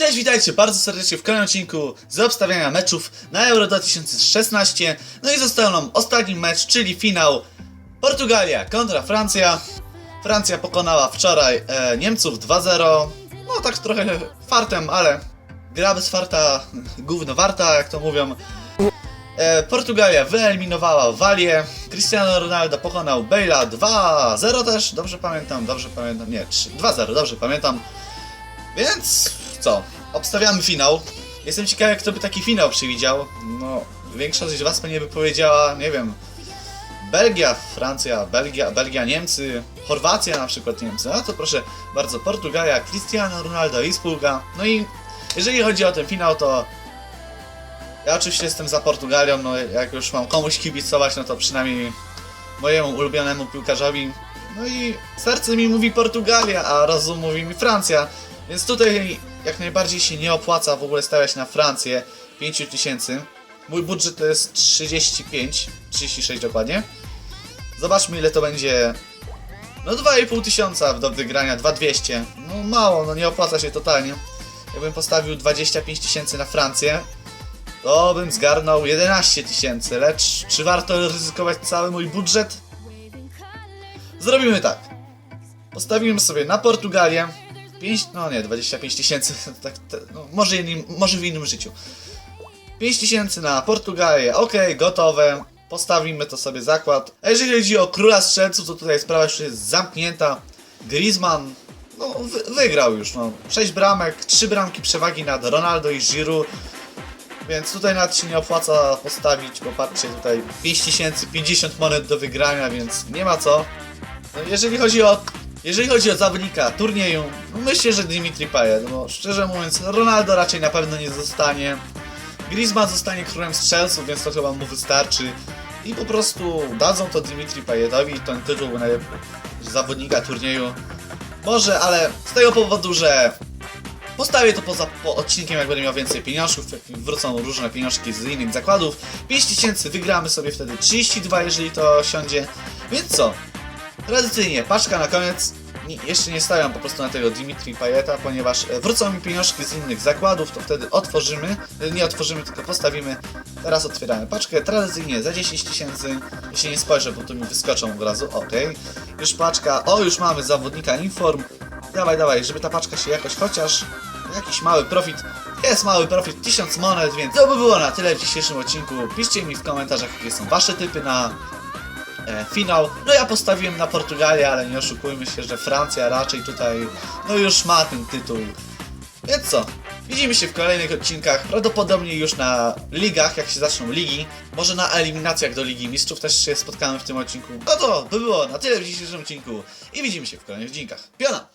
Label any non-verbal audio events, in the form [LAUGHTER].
Cześć, witajcie bardzo serdecznie w kolejnym odcinku z obstawiania meczów na Euro 2016. No i został nam ostatni mecz, czyli finał Portugalia kontra Francja. Francja pokonała wczoraj e, Niemców 2-0. No tak trochę fartem, ale gra bez farta gówno warta, jak to mówią. E, Portugalia wyeliminowała Walię. Cristiano Ronaldo pokonał Bale'a 2-0 też, dobrze pamiętam, dobrze pamiętam, nie, 3 2-0, dobrze pamiętam. Więc co? Obstawiamy finał. Jestem ciekawy, kto by taki finał przewidział. No, większość z Was pewnie by powiedziała, nie wiem, Belgia, Francja, Belgia, Belgia, Niemcy, Chorwacja na przykład Niemcy. No to proszę bardzo, Portugalia, Cristiano Ronaldo i spółka. No i jeżeli chodzi o ten finał, to ja oczywiście jestem za Portugalią, no jak już mam komuś kibicować, no to przynajmniej mojemu ulubionemu piłkarzowi. No i serce mi mówi Portugalia, a rozum mówi mi Francja. Więc tutaj jak najbardziej się nie opłaca w ogóle stawiać na Francję 5000. Mój budżet to jest 35, 36 dokładnie. Zobaczmy ile to będzie. No 2,5 tysiąca do wygrania, 2200. No mało, no nie opłaca się totalnie. Jakbym postawił 25 tysięcy na Francję, to bym zgarnął 11 tysięcy. Lecz czy warto ryzykować cały mój budżet? Zrobimy tak. Postawimy sobie na Portugalię 5, no nie, 25 tysięcy, [LAUGHS] tak, no, może, innym, może w innym życiu. 5 tysięcy na Portugalię, ok, gotowe. Postawimy to sobie zakład. A jeżeli chodzi o króla strzelców, to tutaj sprawa już jest zamknięta. Griezmann, no wy, wygrał już, no. 6 bramek, 3 bramki przewagi nad Ronaldo i Giroud. Więc tutaj nawet się nie opłaca postawić, bo patrzcie tutaj 5000, 50 monet do wygrania, więc nie ma co. No, jeżeli chodzi o jeżeli chodzi o zawodnika turnieju, no myślę, że Dimitri Payet, no szczerze mówiąc, Ronaldo raczej na pewno nie zostanie. Griezmann zostanie królem strzelców, więc to chyba mu wystarczy. I po prostu dadzą to Dimitri Payetowi ten tytuł zawodnika turnieju. Może, ale z tego powodu, że Postawię to poza po odcinkiem, jak będę miał więcej pieniążków, jak wrócą różne pieniążki z innych zakładów. 5000 wygramy sobie wtedy 32, jeżeli to siądzie. Więc co? Tradycyjnie, paczka na koniec. Nie, jeszcze nie stawiam po prostu na tego Dimitri Payeta, ponieważ e, wrócą mi pieniążki z innych zakładów, to wtedy otworzymy. E, Nie otworzymy, tylko postawimy. Teraz otwieramy paczkę tradycyjnie za 10 tysięcy. Jeśli nie spojrzę, bo tu mi wyskoczą od razu. Ok. Już paczka. O, już mamy zawodnika Inform. Dawaj, dawaj, żeby ta paczka się jakoś chociaż jakiś mały profit. Jest mały profit, 1000 monet, więc to by było na tyle w dzisiejszym odcinku. Piszcie mi w komentarzach, jakie są wasze typy na finał. No ja postawiłem na Portugalię, ale nie oszukujmy się, że Francja raczej tutaj no już ma ten tytuł. Więc co? Widzimy się w kolejnych odcinkach, prawdopodobnie już na ligach, jak się zaczną ligi. Może na eliminacjach do Ligi Mistrzów też się spotkamy w tym odcinku. No to by było na tyle w dzisiejszym odcinku i widzimy się w kolejnych odcinkach. Piona!